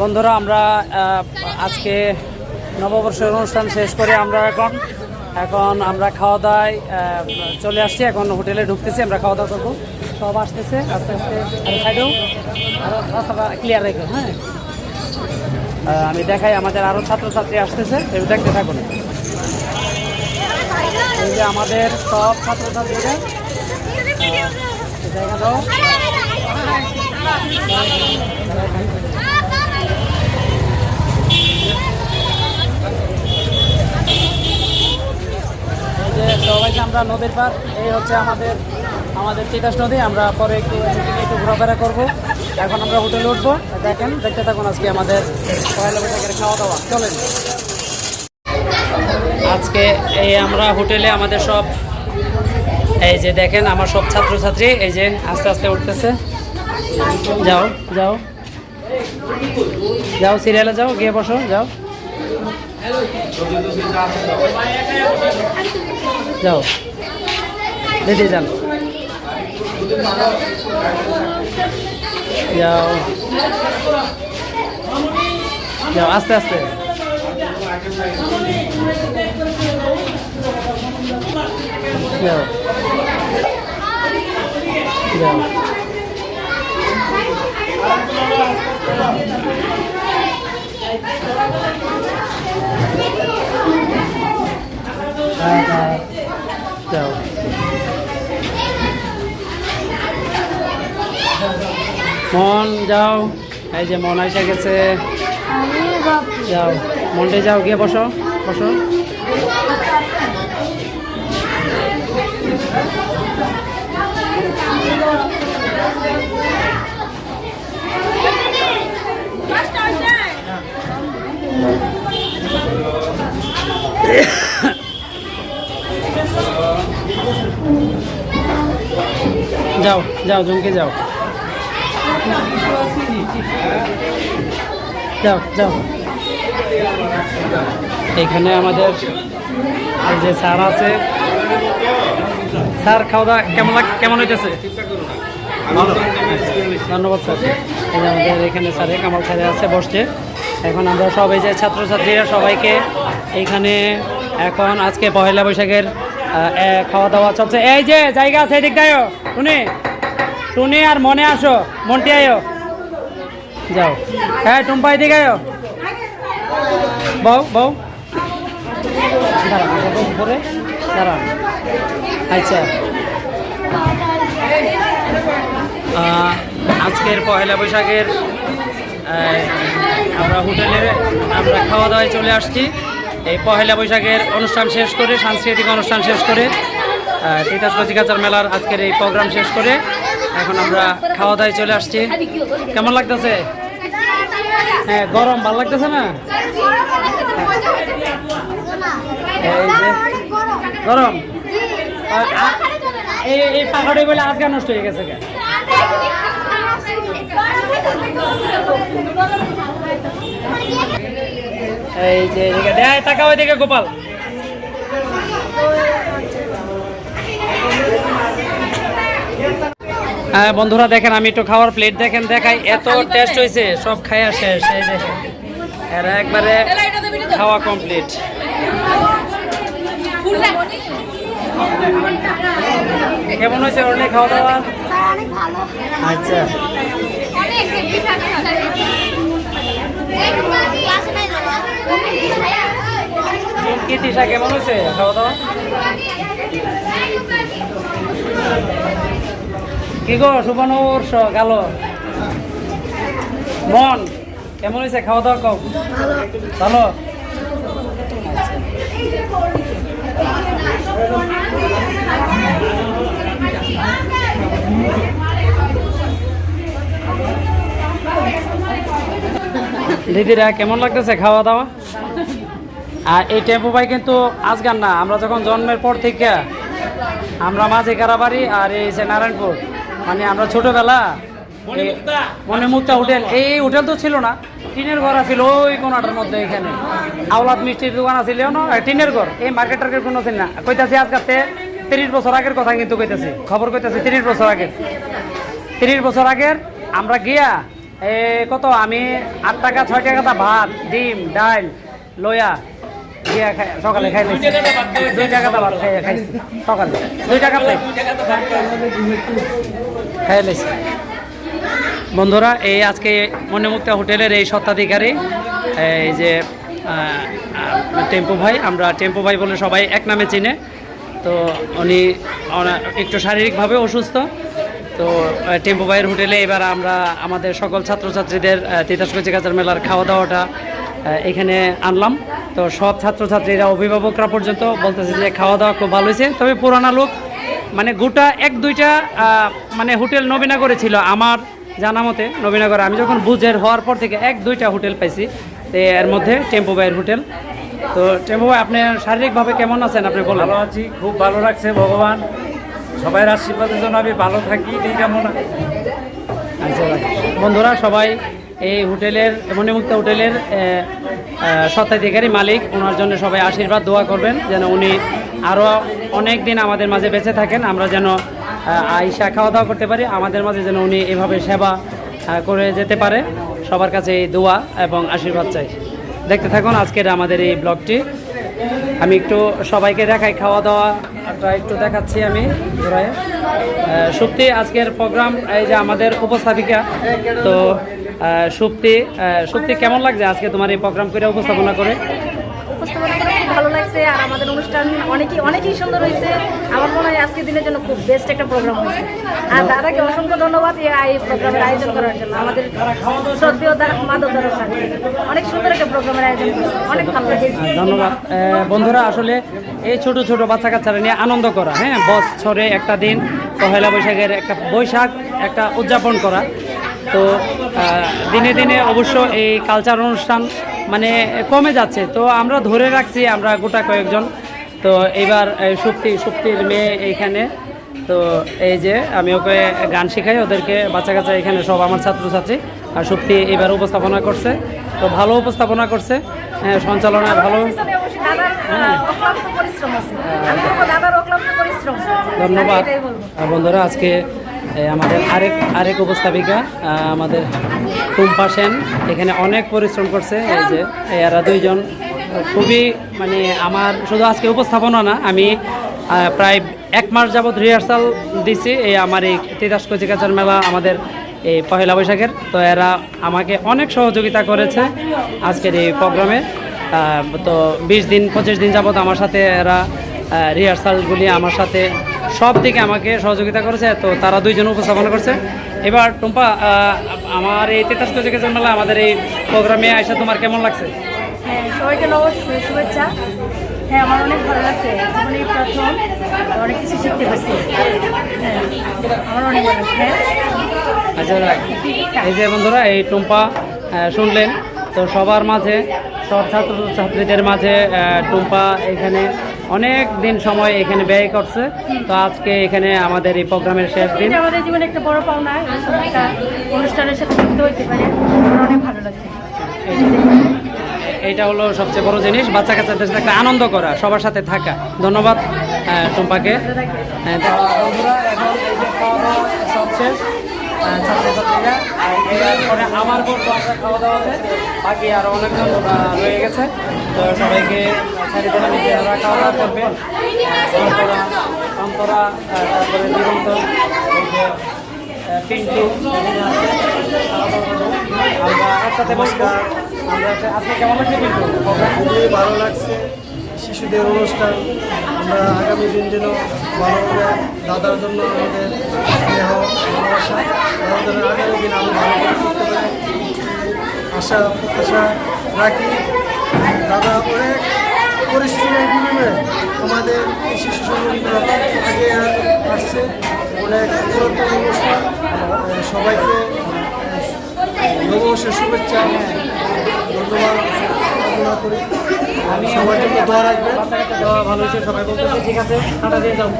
বন্ধুরা, আমরা আজকে নববর্ষের অনুষ্ঠান শেষ করে আমরা এখন এখন আমরা খাওয়া দাওয়ায় চলে আসছি। এখন হোটেলে ঢুকতেছি, আমরা খাওয়া দাওয়া করব। সব আসতেছে, আস্তে আস্তে আর আরও রাস্তাটা ক্লিয়ার রেখো হ্যাঁ? আমি দেখাই, আমাদের আরও ছাত্রছাত্রী আসতেছে এবার দেখতে থাকুন। এই যে আমাদের সব ছাত্রছাত্রীরা জায়গা দাও এই যে সবাইকে আমরা নদীর পার এই হচ্ছে আমাদের আমাদের তিতাস নদী। আমরা পরে একটু একটু ঘোরাফেরা করব। এখন আমরা হোটেলে উঠবো। দেখেন, দেখতে থাকুন আজকে আমাদের পয়লা বৈশাখের খাওয়া দাওয়া চলেন। আজকে এই আমরা হোটেলে আমাদের সব, এই যে দেখেন, আমার সব ছাত্রছাত্রী, এই যে আস্তে আস্তে উঠতেছে। যাও যাও। যাও, সিরিয়ালে যাও, গিয়ে বসো, যাও। যাও। দিদি যান যাও যাও আস্তে আস্তে যাও যাও যাও মন, যাও। এই যে মন এসে গেছে। যাও। মনটে যাও, গিয়ে বসো বসো। যাও যাও, জমকে যাও। এখানে আমাদের যে স্যার আছে। স্যার, খাওয়া দাওয়া কেমন কেমন হইতেছে? ধন্যবাদ, স্যার। আমাদের এখানে স্যারে, কামাল স্যারে আছে, বসছে। এখন আমরা সব এই যে ছাত্রছাত্রীরা সবাইকে এইখানে এখন আজকে পহেলা বৈশাখের খাওয়া দাওয়া চলছে। এই যে, জায়গা আছে, এদিক দাও টুনি টুনি আর মনে আসো, মনটি আয়ো। যাও। হ্যাঁ টুম্পা, এদিকে আয়ো। বউ বউ। আচ্ছা। আজকের পহেলা বৈশাখের আমরা হোটেলে আমরা খাওয়া দাওয়ায় চলে আসছি। এই পহেলা বৈশাখের অনুষ্ঠান শেষ করে, সাংস্কৃতিক অনুষ্ঠান শেষ করে তিতাস কচিকাচার মেলার আজকের এই প্রোগ্রাম শেষ করে এখন আমরা খাওয়া দাওয়া চলে আসছি কেমন লাগতেছে হ্যাঁ গরম ভালো লাগতেছে না গরম এই পাহাড়ে বলে আজকে নষ্ট হয়ে গেছে। এই যে তাকাও এদিকে গোপাল বন্ধুরা দেখেন আমি একটু খাওয়ার প্লেট দেখেন দেখাই। এত টেস্ট হয়েছে সব খাইয়া শেষ এই দেখেন এরা একবারে খাওয়া কমপ্লিট কেমন হয়েছে অনেক খাওয়া দাওয়া? আচ্ছা। কি তিশা কেমন হয়েছে খাওয়া দাওয়া? কি গো সুবর্ণবর্ষ গেল মন, কেমন হয়েছে? খাওয়া দাওয়া কম? ভালো? দিদিরা, কেমন লাগতেছে খাওয়া দাওয়া? আর এই টেম্পো বাইক কিন্তু আজকাল না, আমরা যখন জন্মের পর থেকে আমরা মাঝে কারাবাড়ি আর এই যে নারায়ণপুর। মানে আমরা ছোটবেলা মনে মুক্তা হোটেল এই হোটেল তো ছিল না টিনের ঘর আছিল ওই কোনাটার মধ্যে এখানে। আওলাদ মিষ্টির দোকান আছিল না টিনের ঘর এই মার্কেট টার্কেট কোনো ছিল না। কইতাছি আজকাতে তিরিশ বছর আগের কথা কিন্তু কইতাছি খবর কইতাছি তিরিশ বছর আগের। তিরিশ বছর আগের আমরা গিয়া এ কত আমি আট টাকা ছয় টাকা ভাত ডিম ডাল লয়া বন্ধুরা, এই আজকে মণিমুক্তা হোটেলের এই স্বত্বাধিকারী, এই যে টেম্পু ভাই, আমরা টেম্পু ভাই বলে সবাই এক নামে চিনে। তো উনি একটু শারীরিকভাবে অসুস্থ। তো টেম্পু ভাইয়ের হোটেলে এবার আমরা আমাদের সকল ছাত্রছাত্রীদের তিতাস কচিকাচার মেলার খাওয়া দাওয়াটা এখানে আনলাম। তো সব ছাত্রছাত্রীরা অভিভাবকরা পর্যন্ত বলতেছে যে খাওয়া দাওয়া খুব ভালো হয়েছে। তবে পুরানা লোক মানে গোটা এক দুইটা মানে হোটেল নবীনগরে ছিল। আমার জানা মতে নবীনগরে। আমি যখন বুঝের হওয়ার পর থেকে এক দুইটা হোটেল পাইছি। তো এর মধ্যে টেম্পো বাইয়ের হোটেল। তো টেম্পো ভাই আপনি শারীরিকভাবে কেমন আছেন? আপনি বলেন। ভালো আছি খুব ভালো লাগছে ভগবান। সবাইয়ের আশীর্বাদের জন্য আমি ভালো থাকি এই কামনা। আচ্ছা বন্ধুরা সবাই এই হোটেলের, মণিমুক্তা হোটেলের স্বত্বাধিকারী মালিক। ওনার জন্য সবাই আশীর্বাদ, দোয়া করবেন যেন উনি আরও অনেক দিন আমাদের মাঝে বেঁচে থাকেন। আমরা যেন আইসা খাওয়া দাওয়া করতে পারি। আমাদের মাঝে যেন উনি এভাবে সেবা করে যেতে পারে। সবার কাছে এই দোয়া এবং আশীর্বাদ চাই। দেখতে থাকুন আজকের আমাদের এই ব্লগটি। আমি একটু সবাইকে দেখাই খাওয়া দাওয়াটা একটু দেখাচ্ছি আমি সত্যি আজকের প্রোগ্রাম, এই যে আমাদের উপস্থাপিকা, তো সুপ্তি আহ, সুপ্তি কেমন লাগছে আজকে তোমার এই প্রোগ্রাম করে উপস্থাপনা করে? উপস্থাপনা করে খুব ভালো লাগছে আর আমাদের অনুষ্ঠান অনেকই অনেকই সুন্দর হয়েছে। আমার মনে হয় আজকের দিনের জন্য খুব বেস্ট একটা প্রোগ্রাম হয়েছে। আর দাদাকে অসংখ্য ধন্যবাদ এই প্রোগ্রামের আয়োজন করার জন্য। আমাদের শ্রদ্ধেয় দা মাধব স্যার। অনেক সুন্দর একটা প্রোগ্রামের আয়োজন করেছে। অনেক ভালো লাগছে। ধন্যবাদ। বন্ধুরা আসলে এই ছোট ছোট বাচ্চা কাচ্চারা নিয়ে আনন্দ করা হ্যাঁ? বছরে একটা দিন পহেলা বৈশাখের একটা বৈশাখ একটা উদযাপন করা। তো দিনে দিনে অবশ্য এই কালচার অনুষ্ঠান মানে কমে যাচ্ছে। তো আমরা ধরে রাখছি আমরা গোটা কয়েকজন। তো এবার সুপ্তি সুপ্তির মেয়ে এইখানে। তো এই যে আমি ওকে গান শেখাই ওদেরকে বাচ্চা কাচ্চা এখানে সব আমার ছাত্রছাত্রী। আর সুপ্তি এবার উপস্থাপনা করছে। তো ভালো উপস্থাপনা করছে। হ্যাঁ, সঞ্চালনায় ভালো। ধন্যবাদ। বন্ধুরা আজকে আমাদের আরেক আরেক উপস্থাপিকা আমাদের টুম্পা সেন, এখানে অনেক পরিশ্রম করছে, এই যে এরা দুইজন, খুবই মানে আমার শুধু আজকে উপস্থাপনা না, আমি প্রায় এক মাস যাবৎ রিহার্সাল দিছি, এই আমার এই তিতাস কচিকাচার মেলা আমাদের এই পহেলা বৈশাখের। তো এরা আমাকে অনেক সহযোগিতা করেছে আজকের এই প্রোগ্রামে। তো বিশ দিন, পঁচিশ দিন যাবৎ আমার সাথে এরা রিহার্সালগুলি আমার সাথে সব দিকে আমাকে সহযোগিতা করেছে তো তারা দুইজন উপস্থাপনা করছে। এবার টুম্পা আমার এই তেতাস কচিকাচার মেলা আমাদের এই প্রোগ্রামে আইসা তোমার কেমন লাগছে? হ্যাঁ সবাইকে নমস্কার শুভেচ্ছা। হ্যাঁ আমার অনেক ভালো লাগছে। জীবনে প্রথম অনেক কিছু শিখতে পারছি। হ্যাঁ আমার অনেক ভালো লাগছে। হ্যাঁ। আচ্ছা এই যে বন্ধুরা এই টুম্পা শুনলেন তো সবার মাঝে সব ছাত্র ছাত্রীদের মাঝে টুম্পা এখানে অনেক দিন সময় এখানে ব্যয় করছে। তো আজকে এখানে আমাদের এই প্রোগ্রামের শেষ দিন। আমাদের জীবনে একটা বড় পাওনা একটা অনুষ্ঠানের সাথে যুক্ত হইতে পারে। অনেক ভালো লাগছে। এইটা হলো সবচেয়ে বড় জিনিস বাচ্চা কাচ্চাদের সাথে একটা আনন্দ করা সবার সাথে থাকা। ধন্যবাদ টুম্পাকে। হ্যাঁ, সব শেষ। ছাত্রছাত্রীরা। এরপরে আমার বলব আমরা খাওয়া দাওয়াতে বাকি আরও অনেকজন রয়ে গেছে। তো সবাইকে ছেড়ে দিলাম যে ওরা খাওয়া দাওয়া করবে। অন্তরা অন্তরা তারপরে দিগন্ত পিন্টু দাওয়া করব। আমরা একসাথে বসবো। আমরা আজকে কেমন লাগছে পিন্টু? খুবই ভালো লাগছে। শিশুদের অনুষ্ঠান। আমরা আগামী দিন যেন ভালোভাবে দাদার জন্য আমাদের স্নেহ, ভালোবাসা দাদার আগামী দিন আমি ভালো করে করতে পারি। আশা, প্রত্যাশা রাখি। দাদা, অনেক পরিশ্রমের বিনিময়ে আমাদের শিশু সংগঠনগুলো আগে আসছে। অনেক পুরাতন অনুষ্ঠান। সবাইকে নববর্ষের শুভেচ্ছা। ধন্যবাদ। কামনা করি। সবার জন্য দোয়া রাখবেন। বাচ্চা ভালো হয়েছে সবাই বলতেছে ঠিক আছে দিয়ে যাও।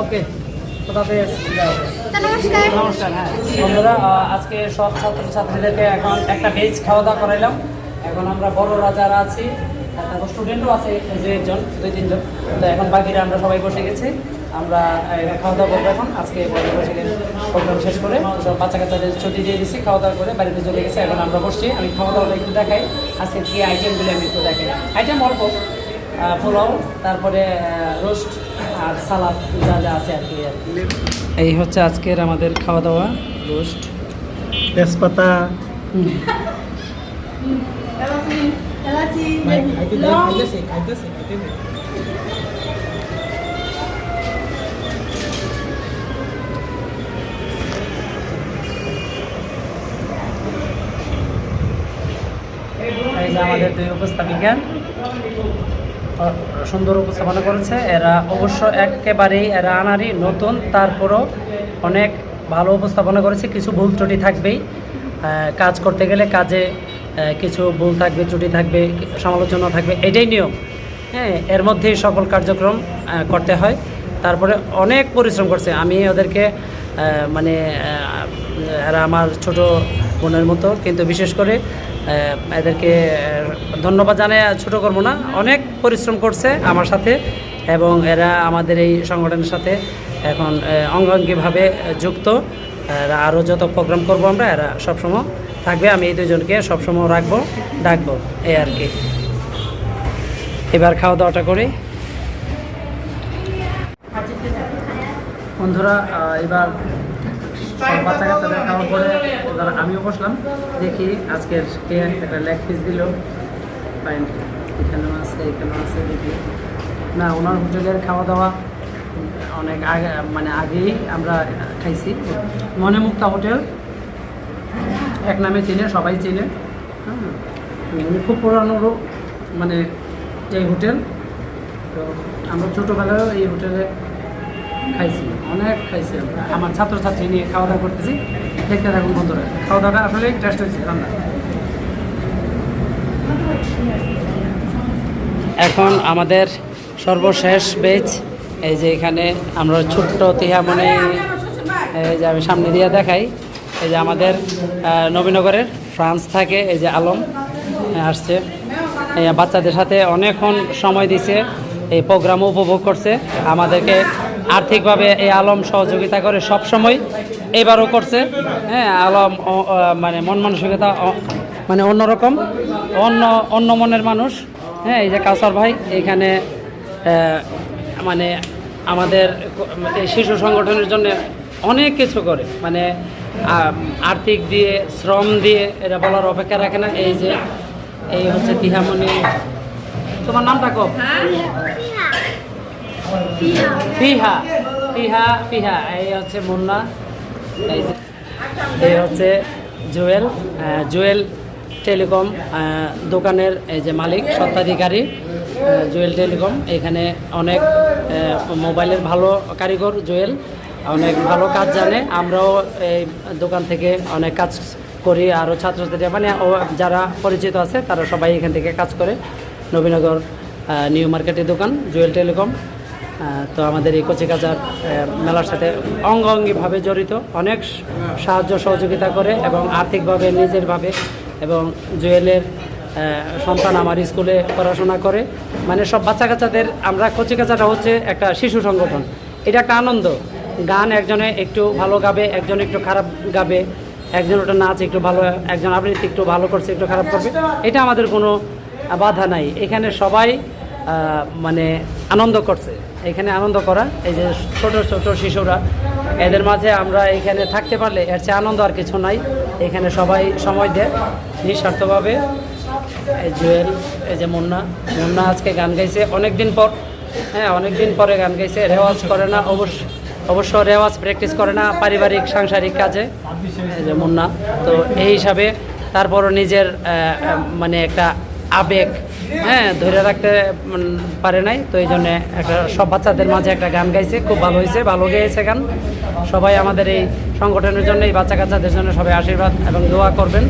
ওকে হ্যাঁ। বন্ধুরা আজকে সব ছাত্র ছাত্রীদেরকে এখন একটা ভেজ খাওয়া দাওয়া করাইলাম। এখন আমরা বড়রা যারা আছি তারপর স্টুডেন্টও আছে দু একজন দুই তিনজন। তো এখন বাকিরা আমরা সবাই বসে গেছি। আমরা খাওয়া দাওয়া করব এখন। আজকে প্রোগ্রাম শেষ করে। সব বাচ্চা কাচ্চাদের ছুটি দিয়ে দিচ্ছি খাওয়া দাওয়া করে বাড়িতে চলে গেছে। এখন আমরা বসছি আমি খাওয়া দাওয়াটা একটু দেখাই। আজকে কি আইটেমগুলো আমি একটু দেখাই। আইটেম অল্প পোলাও তারপরে রোস্ট আর সালাদ যা যা আছে আর কি আর কি। এই হচ্ছে আজকের আমাদের খাওয়া দাওয়া রোস্ট। তেজপাতা। যে আমাদের দুই উপস্থাপিকা সুন্দর উপস্থাপনা করেছে। এরা অবশ্য একেবারেই এরা আনারি নতুন, তারপরও অনেক ভালো উপস্থাপনা করেছে। কিছু ভুল ত্রুটি থাকবেই। কাজ করতে গেলে কাজে কিছু ভুল থাকবে, ত্রুটি থাকবে, সমালোচনা থাকবে, এটাই নিয়ম। হ্যাঁ এর মধ্যেই সকল কার্যক্রম করতে হয়। তারপরে অনেক পরিশ্রম করছে। আমি ওদেরকে মানে এরা আমার ছোট বোনের মতো, কিন্তু বিশেষ করে এদেরকে ধন্যবাদ জানাই ছোটো করব না। অনেক পরিশ্রম করছে আমার সাথে, এবং এরা আমাদের এই সংগঠনের সাথে এখন অঙ্গাঙ্গিভাবে যুক্ত। আরও যত প্রোগ্রাম করব আমরা, এরা সবসময় থাকবে। আমি এই দুজনকে সবসময় রাখব, ডাকবো, এই আর কি। এবার খাওয়া দাওয়াটা করি। বন্ধুরা এবার সব বাচ্চা কাচ্চাদের খাওয়ার পরে আমিও বসলাম, দেখি আজকের কে একটা লেগ পিস দিল। ফাইন এখানেও আছে এখানেও আছে, দেখি। না, ওনার হোটেলের খাওয়া দাওয়া অনেক আগে মানে আগেই আমরা খাইছি। মনে মুক্তা হোটেল, এক নামে চেনে, সবাই চেনে। হ্যাঁ খুব পুরানো রো- মানে এই হোটেল। তো আমরা ছোটোবেলায়ও এই হোটেলে খাইছি, অনেক খাইছি আমরা। আমার ছাত্রছাত্রী নিয়ে খাওয়া দাওয়া করতেছি, দেখতে থাকুন বন্ধুরা। খাওয়া দাওয়াটা আসলে টেস্ট হয়েছে, রান্না। এখন আমাদের সর্বশেষ বেচ এই যে এখানে আমরা ছোট্ট তিহামণি, এই যে আমি সামনে দিয়ে দেখাই, এই যে আমাদের নবীনগরের ফ্রান্স থাকে, এই যে আলম আসছে। বাচ্চাদের সাথে অনেকক্ষণ সময় দিছে, এই প্রোগ্রাম উপভোগ করছে। আমাদেরকে আর্থিকভাবে এই আলম সহযোগিতা করে সব সময় এবারও করছে। হ্যাঁ আলম মানে মন মানসিকতা মানে অন্যরকম। অন্য অন্য মনের মানুষ। হ্যাঁ এই যে কাউসার ভাই এখানে মানে আমাদের শিশু সংগঠনের জন্য অনেক কিছু করে। মানে আর্থিক দিয়ে, শ্রম দিয়ে, এটা বলার অপেক্ষা রাখে না। এই যে, এই হচ্ছে তিহামণি। তোমার নামটা কব ফিহা ফিহা ফিহা এই হচ্ছে মুন্না। এই হচ্ছে জুয়েল জুয়েল টেলিকম দোকানের এই যে মালিক স্বত্বাধিকারী আহ, জুয়েল টেলিকম। এখানে অনেক মোবাইলের ভালো কারিগর জুয়েল অনেক ভালো কাজ জানে। আমরাও এই দোকান থেকে অনেক কাজ করি। আরও ছাত্রছাত্রীরা মানে যারা পরিচিত আছে তারা সবাই এখান থেকে কাজ করে। নবীনগর নিউ মার্কেটের দোকান জুয়েল টেলিকম। তো আমাদের এই কচিকাচার মেলার সাথে অঙ্গাঙ্গিভাবে জড়িত। অনেক সাহায্য সহযোগিতা করে এবং আর্থিকভাবে, নিজেরভাবে এবং জুয়েলের সন্তান আমার স্কুলে পড়াশোনা করে। মানে সব বাচ্চা কাচ্চাদের, আমরা কচিকাচাটা হচ্ছে একটা শিশু সংগঠন। এটা একটা আনন্দ। গান একজনে একটু ভালো গাবে, একজন একটু খারাপ গাবে, একজন ওটা নাচ একটু ভালো, একজন আবৃত্তি একটু ভালো করছে, একটু খারাপ করবে। এটা আমাদের কোনো বাধা নাই। এখানে সবাই মানে আনন্দ করছে। এখানে আনন্দ করা, এই যে ছোট ছোট শিশুরা, এদের মাঝে আমরা এখানে থাকতে পারলে এর চেয়ে আনন্দ আর কিছু নাই। এখানে সবাই সময় দেয় নিঃস্বার্থভাবে। এই জুয়েল, এই যে মুন্না মুন্না আজকে গান গাইছে অনেক দিন পর হ্যাঁ অনেক দিন পরে গান গাইছে, রেওয়াজ করে না, অবশ্য অবশ্য রেওয়াজ প্র্যাকটিস করে না পারিবারিক, সাংসারিক কাজে, এই যে মুন্না। তো এই হিসাবে তারপরও নিজের মানে একটা আবেগ হ্যাঁ ধরে রাখতে পারে নাই। তো এই জন্যে একটা, সব বাচ্চাদের মাঝে একটা গান গাইছে, খুব ভালো হয়েছে, ভালো গেয়েছে গান। সবাই আমাদের এই সংগঠনের জন্য, এই বাচ্চা কাচ্চাদের জন্য সবাই আশীর্বাদ এবং দোয়া করবেন।